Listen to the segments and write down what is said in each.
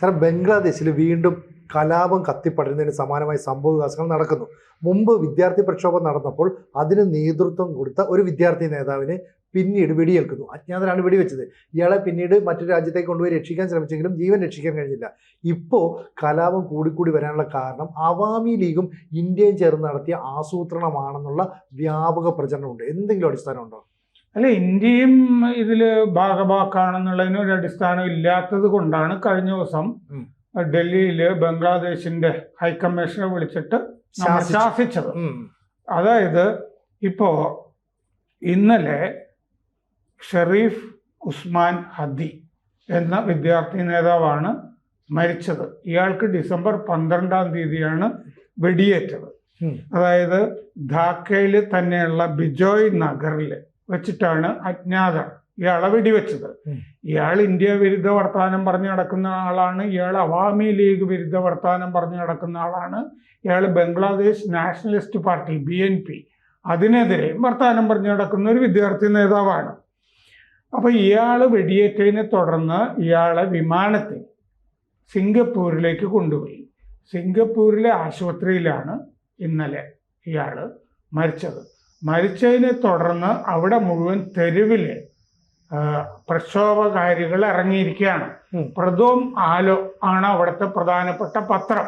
Sir ബംഗ്ലാദേശിൽ വീണ്ടും കലാപം കത്തിപ്പടരുന്നതിന് സമാനമായ സംഭവ വികാസങ്ങൾ നടക്കുന്നു. മുമ്പ് വിദ്യാർത്ഥി പ്രക്ഷോഭം നടന്നപ്പോൾ അതിന് നേതൃത്വം കൊടുത്ത ഒരു വിദ്യാർത്ഥി നേതാവിന് പിന്നീട് വെടിയേൽക്കുന്നു. അജ്ഞാതനാണ് വെടിവെച്ചത്. ഇയാളെ പിന്നീട് മറ്റൊരു രാജ്യത്തേക്ക് കൊണ്ടുപോയി രക്ഷിക്കാൻ ശ്രമിച്ചെങ്കിലും ജീവൻ രക്ഷിക്കാൻ കഴിഞ്ഞില്ല. ഇപ്പോൾ കലാപം കൂടിക്കൂടി വരാനുള്ള കാരണം അവാമി ലീഗും ഇന്ത്യയും ചേർന്ന് നടത്തിയ ആസൂത്രണമാണെന്നുള്ള വ്യാപക പ്രചരണമുണ്ട്. എന്തെങ്കിലും അടിസ്ഥാനമുണ്ടോ? അല്ല ഇന്ത്യയും ഇതിൽ ഭാഗഭാക്കാണെന്നുള്ളതിന് ഒരു അടിസ്ഥാനം ഇല്ലാത്തത് കൊണ്ടാണ് കഴിഞ്ഞ ദിവസം. ഡൽഹിയിൽ ബംഗ്ലാദേശിന്റെ ഹൈക്കമ്മീഷനെ വിളിച്ചിട്ട് ശാസിച്ചത്. അതായത് ഇപ്പോ ഇന്നലെ ഷെറീഫ് ഉസ്മാൻ ഹദി എന്ന വിദ്യാർത്ഥി നേതാവാണ് മരിച്ചത്. ഇയാൾക്ക് ഡിസംബർ പന്ത്രണ്ടാം തീയതിയാണ് വെടിയേറ്റത്. അതായത് ധാക്കയിൽ തന്നെയുള്ള ബിജോയ് നഗറിൽ വെച്ചിട്ടാണ് അജ്ഞാത ഇയാളെ വെടിവെച്ചത്. ഇയാൾ ഇന്ത്യ വിരുദ്ധ വർത്തമാനം പറഞ്ഞു നടക്കുന്ന ആളാണ്. ഇയാൾ അവാമി ലീഗ് വിരുദ്ധ വർത്തമാനം പറഞ്ഞു നടക്കുന്ന ആളാണ്. ഇയാൾ Bangladesh Nationalist Party B N P. അതിനെതിരെ വർത്തമാനം പറഞ്ഞു നടക്കുന്ന ഒരു വിദ്യാർത്ഥി നേതാവാണ്. അപ്പോൾ ഇയാൾ വെടിയേറ്റതിനെ തുടർന്ന് ഇയാളെ വിമാനത്തിൽ സിംഗപ്പൂരിലേക്ക് കൊണ്ടുപോയി. സിംഗപ്പൂരിലെ ആശുപത്രിയിലാണ് ഇന്നലെ ഇയാൾ മരിച്ചത്. മരിച്ചതിനെ തുടർന്ന് അവിടെ മുഴുവൻ തെരുവിൽ ആ, പ്രക്ഷോഭകാരികൾ ഇറങ്ങിയിരിക്കുകയാണ്. പ്രഥവും പ്രദോം ആലോ ആണ് അവിടുത്തെ പ്രധാനപ്പെട്ട പത്രം.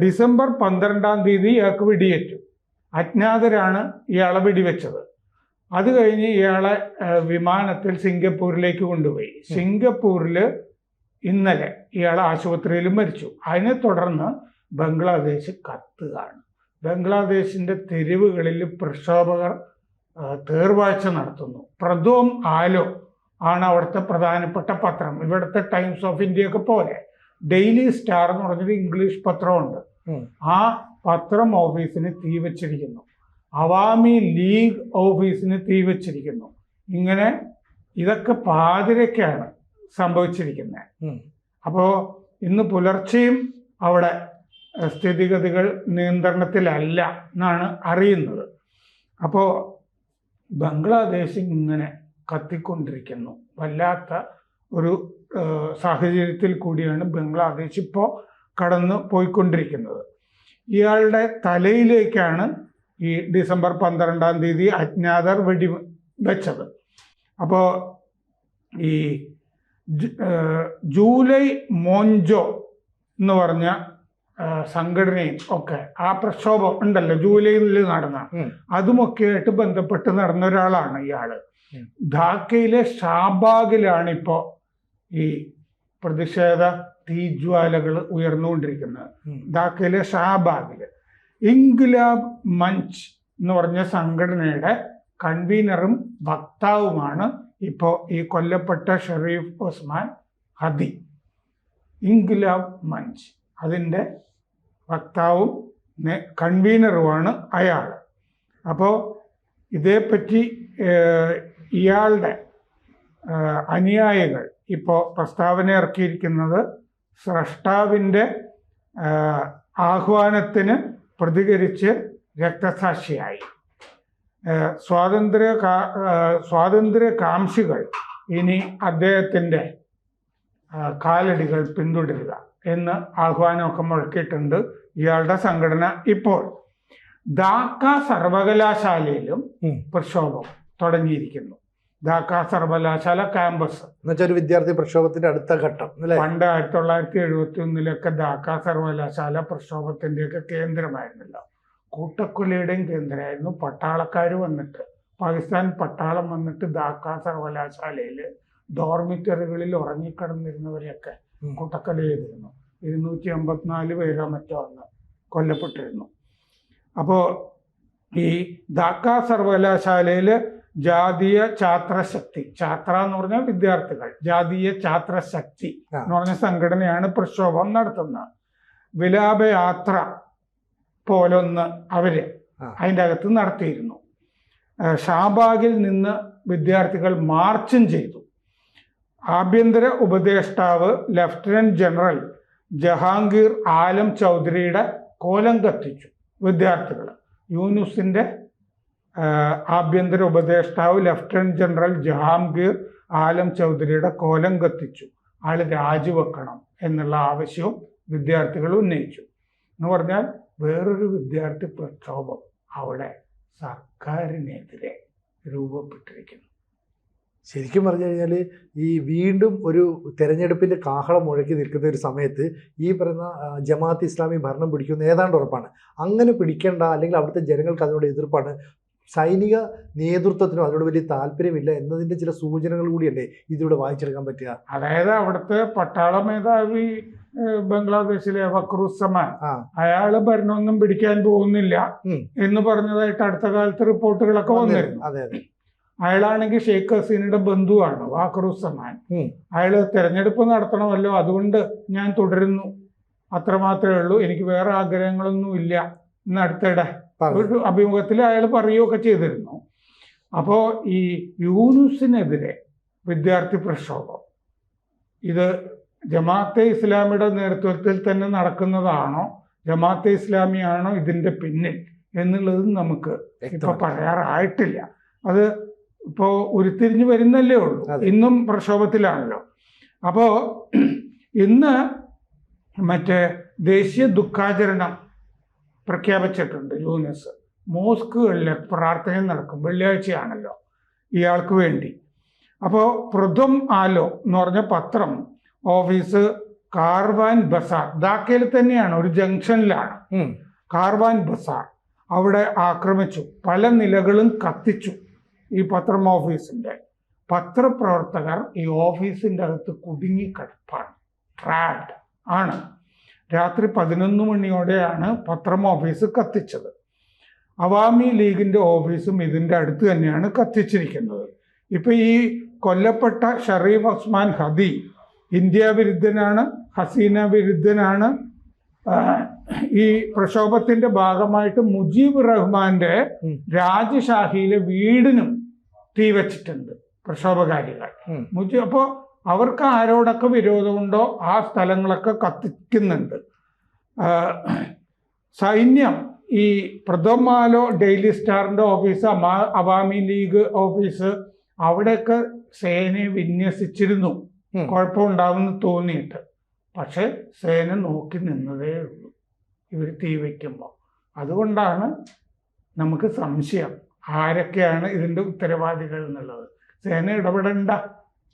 ഡിസംബർ പന്ത്രണ്ടാം തീയതി ഇയാൾക്ക് വെടിയേറ്റു. അജ്ഞാതരാണ് ഇയാളെ വെടിവെച്ചത്. അത് കഴിഞ്ഞ് ഇയാളെ വിമാനത്തിൽ സിംഗപ്പൂരിലേക്ക് കൊണ്ടുപോയി. സിംഗപ്പൂരിൽ ഇന്നലെ ഇയാൾ ആശുപത്രിയിൽ മരിച്ചു. അതിനെ തുടർന്ന് ബംഗ്ലാദേശ് കത്തുകയാണ്. ബംഗ്ലാദേശിന്റെ തെരുവുകളിൽ പ്രക്ഷോഭകർ തേർവാഴ്ച നടത്തുന്നു. പ്രദോം ആലോ ആണ് അവിടുത്തെ പ്രധാനപ്പെട്ട പത്രം. ഇവിടുത്തെ ടൈംസ് ഓഫ് ഇന്ത്യ ഒക്കെ പോലെ ഡെയിലി സ്റ്റാർ എന്ന് പറഞ്ഞൊരു ഇംഗ്ലീഷ് പത്രമുണ്ട്. ആ പത്രം ഓഫീസിന് തീ വച്ചിരിക്കുന്നു. അവാമി ലീഗ് ഓഫീസിന് തീ വച്ചിരിക്കുന്നു. ഇങ്ങനെ ഇതൊക്കെ പാതിരക്കാണ് സംഭവിച്ചിരിക്കുന്നത്. അപ്പോൾ ഇന്ന് പുലർച്ചെയും അവിടെ സ്ഥിതിഗതികൾ നിയന്ത്രണത്തിലല്ല എന്നാണ് അറിയുന്നത്. അപ്പോൾ ബംഗ്ലാദേശ് ഇങ്ങനെ കത്തിക്കൊണ്ടിരിക്കുന്നു. വല്ലാത്ത ഒരു സാഹചര്യത്തിൽ കൂടിയാണ് ബംഗ്ലാദേശ് ഇപ്പോൾ കടന്നു പോയിക്കൊണ്ടിരിക്കുന്നത്. ഇയാളുടെ തലയിലേക്കാണ് ഈ ഡിസംബർ പന്ത്രണ്ടാം തീയതി അജ്ഞാതർ വെടി വെച്ചത്. അപ്പോൾ ഈ ജൂലൈ മോഞ്ചോ എന്ന് പറഞ്ഞ സംഘടനയും ഒക്കെ ആ പ്രക്ഷോഭം ഉണ്ടല്ലോ ജൂലൈയിൽ നടന്ന. അതുമൊക്കെയായിട്ട് ബന്ധപ്പെട്ട് നടന്ന ഒരാളാണ് ഇയാൾ. ധാക്കയിലെ ഷാബാഗിലാണ് ഇപ്പോൾ ഈ പ്രതിഷേധ തീജ്വാലകൾ ഉയർന്നുകൊണ്ടിരിക്കുന്നത്. ധാക്കയിലെ ഷാബാഗിൽ. ഇൻഗുലാബ് മഞ്ച് എന്ന് പറഞ്ഞ സംഘടനയുടെ കൺവീനറും വക്താവുമാണ് ഇപ്പോ ഈ കൊല്ലപ്പെട്ട ഷെറീഫ് ഉസ്മാൻ ഹദി. ഇൻഗുലാബ് മഞ്ച്. അതിന്റെ വക്താവും കൺവീനറുമാണ് അയാൾ. അപ്പോൾ ഇതേപ്പറ്റി ഇയാളുടെ അനുയായികൾ ഇപ്പോൾ പ്രസ്താവന ഇറക്കിയിരിക്കുന്നത് സ്രഷ്ടാവിന്റെ ആഹ്വാനത്തിന് പ്രതികരിച്ച് രക്തസാക്ഷിയായി. സ്വാതന്ത്ര്യ സ്വാതന്ത്ര്യകാംക്ഷികൾ സ്വാതന്ത്ര്യ കാംക്ഷികൾ ഇനി അദ്ദേഹത്തിന്റെ കാലടികൾ പിന്തുടരുക. എന്ന് ആഹ്വാനമൊക്കെ മുഴക്കിയിട്ടുണ്ട് ഇയാളുടെ സംഘടന ഇപ്പോൾ. ധാക്ക സർവകലാശാലയിലും. പ്രക്ഷോഭം തുടങ്ങിയിരിക്കുന്നു. ധാക്ക സർവകലാശാല ക്യാമ്പസ്. എന്നുവെച്ചാൽ ഒരു വിദ്യാർത്ഥി പ്രക്ഷോഭത്തിന്റെ അടുത്ത ഘട്ടം അല്ലേ? പണ്ട് ആയിരത്തി തൊള്ളായിരത്തി എഴുപത്തി ഒന്നിലൊക്കെ ധാക്ക സർവകലാശാല പ്രക്ഷോഭത്തിന്റെയൊക്കെ കേന്ദ്രമായിരുന്നല്ലോ. കൂട്ടക്കൊലയുടെയും കേന്ദ്രമായിരുന്നു. പട്ടാളക്കാർ വന്നിട്ട് പാകിസ്ഥാൻ പട്ടാളം വന്നിട്ട് ധാക്ക സർവകലാശാലയിൽ ഡോർമിറ്ററികളിൽ ഉറങ്ങിക്കിടന്നിരുന്നവരെയൊക്കെ ഉം. കൂട്ടക്കൊല ചെയ്തിരുന്നു. ഇരുന്നൂറ്റി അമ്പത്തിനാല് പേരോ മറ്റോ അന്ന് കൊല്ലപ്പെട്ടിരുന്നു. അപ്പോൾ ഈ ധാക്ക സർവകലാശാലയിൽ ജാതീയ ഛാത്രശക്തി ഛാത്ര എന്ന് പറഞ്ഞാൽ വിദ്യാർത്ഥികൾ ജാതീയ ഛാത്രശക്തി എന്ന് പറഞ്ഞ സംഘടനയാണ് പ്രക്ഷോഭം നടത്തുന്നത് വിലാപയാത്ര പോലൊന്ന് അവർ. അതിന്റെ അകത്ത് നടത്തിയിരുന്നു. ഷാബാഗിൽ നിന്ന് വിദ്യാർത്ഥികൾ മാർച്ചും ചെയ്തു. ആഭ്യന്തര ഉപദേഷ്ടാവ് ലഫ്റ്റനന്റ് ജനറൽ ജഹാംഗീർ ആലം ചൗധരിയുടെ കോലം കത്തിച്ചു. വിദ്യാർത്ഥികൾ യൂനുസിന്റെ ആഭ്യന്തര ഉപദേഷ്ടാവ് ലഫ്റ്റനന്റ് ജനറൽ ജഹാംഗീർ ആലം ചൗധരിയുടെ കോലം കത്തിച്ചു. ആൾ രാജിവെക്കണം എന്നുള്ള ആവശ്യവും വിദ്യാർത്ഥികൾ ഉന്നയിച്ചു. എന്ന് പറഞ്ഞാൽ വേറൊരു വിദ്യാർത്ഥി പ്രക്ഷോഭം അവിടെ സർക്കാരിനെതിരെ രൂപപ്പെട്ടിരിക്കുന്നു. ശരിക്കും പറഞ്ഞു കഴിഞ്ഞാൽ ഈ വീണ്ടും ഒരു തെരഞ്ഞെടുപ്പിന്റെ കാഹളം മുഴക്കി നിൽക്കുന്ന ഒരു സമയത്ത് ഈ പറയുന്ന ജമാഅത്ത് ഇസ്ലാമി ഭരണം പിടിക്കുന്ന ഏതാണ്ട് ഉറപ്പാണ്. അങ്ങനെ പിടിക്കേണ്ട അല്ലെങ്കിൽ അവിടുത്തെ ജനങ്ങൾക്ക് അതിനോട് എതിർപ്പാണ്. സൈനിക നേതൃത്വത്തിനും അതിനോട് വലിയ താല്പര്യമില്ല എന്നതിന്റെ ചില സൂചനകൾ കൂടിയല്ലേ ഇതിലൂടെ വായിച്ചെടുക്കാൻ പറ്റുക? അതായത് അവിടുത്തെ പട്ടാള മേധാവി ബംഗ്ലാദേശിലെ വക്രൂസ് ആ. അയാൾ ഭരണമൊന്നും പിടിക്കാൻ പോകുന്നില്ല എന്ന് പറഞ്ഞതായിട്ട് അടുത്ത കാലത്ത് റിപ്പോർട്ടുകളൊക്കെ വന്നിരുന്നു. അതെ അതെ. അയാളാണെങ്കിൽ ഷെയ്ഖ് ഹസീനയുടെ ബന്ധുവാണ് വാക്കറുസമാൻ. അയാൾ തെരഞ്ഞെടുപ്പ് നടത്തണമല്ലോ അതുകൊണ്ട് ഞാൻ തുടരുന്നു. അത്രമാത്രമേ ഉള്ളൂ. എനിക്ക് വേറെ ആഗ്രഹങ്ങളൊന്നും ഇല്ല. ഇന്ന് അടുത്തിടെ ഒരു അഭിമുഖത്തിൽ അയാൾ പറയുകയൊക്കെ ചെയ്തിരുന്നു. അപ്പോൾ ഈ യൂനുസിനെതിരെ വിദ്യാർത്ഥി പ്രക്ഷോഭം ഇത് ജമാഅത്തെ ഇസ്ലാമിയുടെ നേതൃത്വത്തിൽ തന്നെ നടക്കുന്നതാണോ ജമാഅത്തെ ഇസ്ലാമിയാണോ ഇതിന്റെ പിന്നിൽ എന്നുള്ളത് നമുക്ക് ഇപ്പൊ പറയാറായിട്ടില്ല. അത് ഇപ്പോ ഉരുത്തിരിഞ്ഞു വരുന്നല്ലേ ഉള്ളൂ. ഇന്നും പ്രക്ഷോഭത്തിലാണല്ലോ. അപ്പോ ഇന്ന് മറ്റേ ദേശീയ ദുഃഖാചരണം പ്രഖ്യാപിച്ചിട്ടുണ്ട് യൂനിസ്. മോസ്കുകളിലെ പ്രാർത്ഥന നടക്കും. വെള്ളിയാഴ്ചയാണല്ലോ ഇയാൾക്ക് വേണ്ടി. അപ്പോൾ പ്രഥം ആലോ എന്ന് പറഞ്ഞ പത്രം ഓഫീസ് കാർവാൻ ബസാർ ധാക്കയിൽ തന്നെയാണ് ഒരു ജംഗ്ഷനിലാണ്. കാർവാൻ ബസാർ അവിടെ ആക്രമിച്ചു. പല നിലകളും കത്തിച്ചു. ഈ പത്രം ഓഫീസിന്റെ. പത്രപ്രവർത്തകർ ഈ ഓഫീസിന്റെ അകത്ത് കുടുങ്ങിക്കിടപ്പാണ്. ട്രാപ്ഡ് ആണ്. രാത്രി പതിനൊന്ന് മണിയോടെയാണ് പത്രം ഓഫീസ് കത്തിച്ചത്. അവാമി ലീഗിന്റെ ഓഫീസും ഇതിന്റെ അടുത്ത് തന്നെയാണ് കത്തിച്ചിരിക്കുന്നത്. ഇപ്പൊ ഈ കൊല്ലപ്പെട്ട ഷറീഫ് ഉസ്മാൻ ഹദി ഇന്ത്യ വിരുദ്ധനാണ് ഹസീന വിരുദ്ധനാണ് ഈ പ്രക്ഷോഭത്തിന്റെ ഭാഗമായിട്ട് മുജീബ് റഹ്മാന്റെ. രാജശാഹിയിലെ വീടിനും തീ വെച്ചിട്ടുണ്ട് പ്രക്ഷോഭകാരികൾ. മുജീബ് അപ്പോ അവർക്ക് ആരോടൊക്കെ വിരോധമുണ്ടോ? ആ സ്ഥലങ്ങളൊക്കെ കത്തിക്കുന്നുണ്ട്. സൈന്യം ഈ പ്രഥമാലോ ഡെയിലി സ്റ്റാറിന്റെ ഓഫീസ് അവാമി ലീഗ് ഓഫീസ് അവിടെയൊക്കെ സേനയെ വിന്യസിച്ചിരുന്നു. കുഴപ്പമുണ്ടാവുമെന്ന് തോന്നിയിട്ട്. പക്ഷെ സേന നോക്കി നിന്നതേ ഉള്ളൂ. ഇവർ തീ വയ്ക്കുമ്പോൾ അതുകൊണ്ടാണ് നമുക്ക് സംശയം ആരൊക്കെയാണ് ഇതിന്റെ ഉത്തരവാദികൾ എന്നുള്ളത്. സേന ഇടപെടണ്ട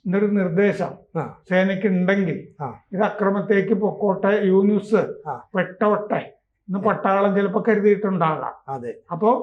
എന്നൊരു നിർദ്ദേശം. സേനയ്ക്ക് ഉണ്ടെങ്കിൽ ഇത് അക്രമത്തേക്ക് പൊക്കോട്ടെ യൂനുസ്. പെട്ടോട്ടെ ഇന്ന് പട്ടാളം ചിലപ്പോൾ കരുതിയിട്ടുണ്ടാകാം. അതെ. അപ്പോൾ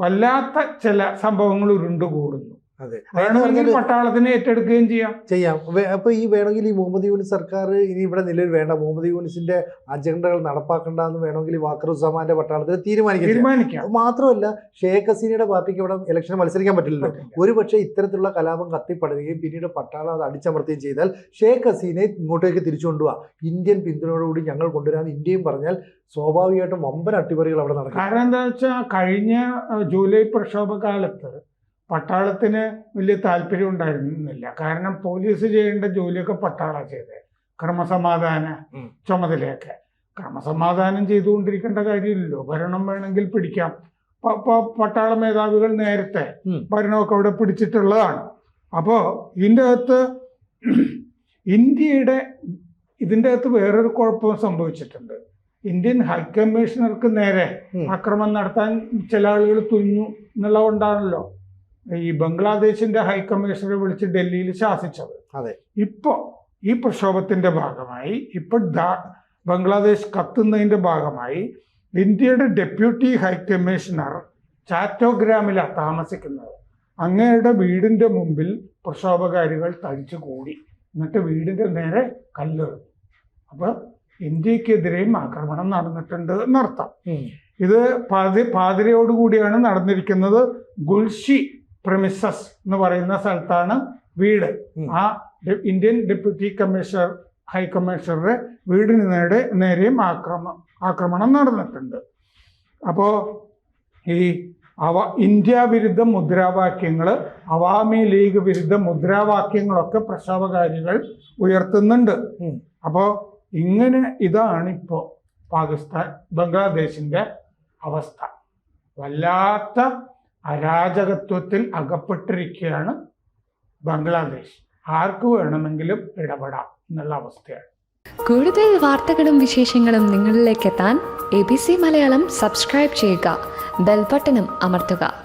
വല്ലാത്ത ചില സംഭവങ്ങൾ ഉരുണ്ടുകൂടുന്നു. അതെ. വേണമെങ്കിൽ പട്ടാളത്തിനെ ഏറ്റെടുക്കുകയും ചെയ്യാം. ചെയ്യാം. അപ്പൊ ഈ വേണമെങ്കിൽ ഈ മുഹമ്മദ് യൂനിസ് സർക്കാർ ഇനി ഇവിടെ നിലവിൽ വേണ്ട. മുഹമ്മദ് യൂനിസിന്റെ അജണ്ടകൾ നടപ്പാക്കണ്ട എന്ന് വേണമെങ്കിൽ വാക്കറുസമാന്റെ പട്ടാളത്തിന് തീരുമാനിക്കാം. തീരുമാനിക്കാം. മാത്രമല്ല ഷേഖ് ഹസീനയുടെ പാർട്ടിക്ക് ഇവിടെ ഇലക്ഷൻ മത്സരിക്കാൻ പറ്റില്ലല്ലോ. ഒരു പക്ഷേ ഇത്തരത്തിലുള്ള കലാപം കത്തിപ്പടരുകയും പിന്നീട് പട്ടാളം അത് അടിച്ചമർത്തുകയും ചെയ്താൽ ഷേഖ് ഹസീനെ ഇങ്ങോട്ടേക്ക് തിരിച്ചു കൊണ്ടുപോവാ ഇന്ത്യൻ പിന്തുണയോടുകൂടി ഞങ്ങൾ കൊണ്ടുവരാൻ ഇന്ത്യയും പറഞ്ഞാൽ സ്വാഭാവികമായിട്ടും വമ്പൻ അട്ടിമറികൾ അവിടെ നടക്കും. കാരണം എന്താ വെച്ചാൽ കഴിഞ്ഞ ജൂലൈ പ്രക്ഷോഭ കാലത്ത് പട്ടാളത്തിന് വലിയ താല്പര്യം ഉണ്ടായിരുന്നില്ല. കാരണം പോലീസ് ചെയ്യേണ്ട ജോലിയൊക്കെ പട്ടാളം ചെയ്തത് ക്രമസമാധാന ചുമതലയൊക്കെ. ക്രമസമാധാനം ചെയ്തുകൊണ്ടിരിക്കേണ്ട കാര്യമില്ലല്ലോ. ഭരണം വേണമെങ്കിൽ പിടിക്കാം. പട്ടാള മേധാവികൾ നേരത്തെ. ഭരണമൊക്കെ അവിടെ പിടിച്ചിട്ടുള്ളതാണ്. അപ്പോൾ ഇതിന്റെ അകത്ത് ഇന്ത്യയുടെ ഇതിന്റെ അകത്ത് വേറൊരു കുഴപ്പം സംഭവിച്ചിട്ടുണ്ട്. ഇന്ത്യൻ ഹൈക്കമ്മീഷണർക്ക് നേരെ അക്രമം നടത്താൻ ചില ആളുകൾ തുനിഞ്ഞു എന്നുള്ളതുകൊണ്ടാണല്ലോ. ഈ ബംഗ്ലാദേശിന്റെ ഹൈക്കമ്മീഷണറെ വിളിച്ച് ഡൽഹിയിൽ ശാസിച്ചത് അതെ. ഇപ്പോ ഈ പ്രക്ഷോഭത്തിന്റെ ഭാഗമായി ഇപ്പൊ ബംഗ്ലാദേശ് കത്തുന്നതിന്റെ ഭാഗമായി ഇന്ത്യയുടെ ഡെപ്യൂട്ടി ഹൈക്കമ്മീഷണർ ചാറ്റോഗ്രാമിലാണ് താമസിക്കുന്നത്. അങ്ങയുടെ വീടിന്റെ മുമ്പിൽ പ്രക്ഷോഭകാരികൾ തടിച്ചു കൂടി. എന്നിട്ട് വീടിന്റെ നേരെ കല്ലെറിഞ്ഞു. അപ്പൊ ഇന്ത്യക്കെതിരെയും ആക്രമണം നടന്നിട്ടുണ്ട് എന്നർത്ഥം. ഇത് പാതി പാതിരയോടുകൂടിയാണ് നടന്നിരിക്കുന്നത് ഗുൽഷി പ്രമിസസ് എന്ന് പറയുന്ന സ്ഥലത്താണ് വീട്. ആ ഇന്ത്യൻ ഡെപ്യൂട്ടി കമ്മീഷണർ ഹൈക്കമ്മീഷണറുടെ വീടിന് നേരെ നേരെയും ആക്രമ ആക്രമണം നടന്നിട്ടുണ്ട്. അപ്പോ ഈ അവ ഇന്ത്യ വിരുദ്ധ മുദ്രാവാക്യങ്ങൾ അവാമി ലീഗ് വിരുദ്ധ മുദ്രാവാക്യങ്ങളൊക്കെ പ്രക്ഷോഭകാരികൾ ഉയർത്തുന്നുണ്ട്. അപ്പോ അപ്പോൾ ഇങ്ങനെ ഇതാണ് ഇപ്പോൾ പാകിസ്ഥാൻ ബംഗ്ലാദേശിന്റെ അവസ്ഥ. വല്ലാത്ത അരാജകത്വത്തിൽ അകപ്പെട്ടിരിക്കുകയാണ് ബംഗ്ലാദേശ്. ആർക്ക് വേണമെങ്കിലും ഇടപെടാം എന്നുള്ള അവസ്ഥയാണ്. കൂടുതൽ വാർത്തകളും വിശേഷങ്ങളും നിങ്ങളിലേക്ക് എത്താൻ A B C Malayalam subscribe ചെയ്യുക. ബെൽബട്ടനും അമർത്തുക.